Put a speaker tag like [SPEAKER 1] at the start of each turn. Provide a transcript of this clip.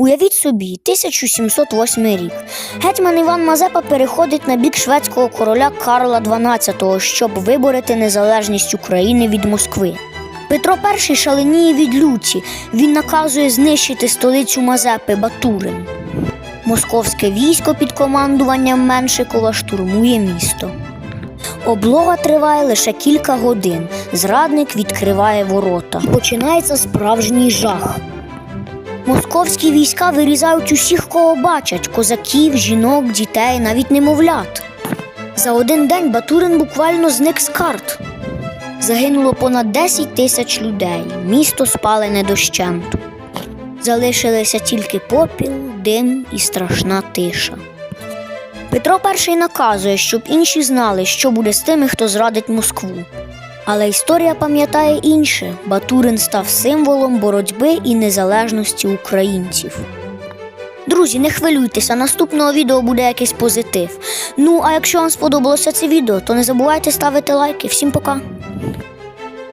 [SPEAKER 1] Уявіть собі, 1708 рік. Гетьман Іван Мазепа переходить на бік шведського короля Карла XII, щоб виборити незалежність України від Москви. Петро І шаленіє від люті. Він наказує знищити столицю Мазепи Батурин. Московське військо під командуванням Меншикова штурмує місто. Облога триває лише кілька годин. Зрадник відкриває ворота. Починається справжній жах. Московські війська вирізають усіх, кого бачать: козаків, жінок, дітей, навіть немовлят. За один день Батурин буквально зник з карт. Загинуло понад 10 тисяч людей. Місто спалене дощенту. Залишилися тільки попіл, дим і страшна тиша. Петро І наказує, щоб інші знали, що буде з тими, хто зрадить Москву. Але історія пам'ятає інше: Батурин став символом боротьби і незалежності українців. Друзі, не хвилюйтеся, наступного відео буде якийсь позитив. Ну а якщо вам сподобалося це відео, то не забувайте ставити лайки. Всім пока!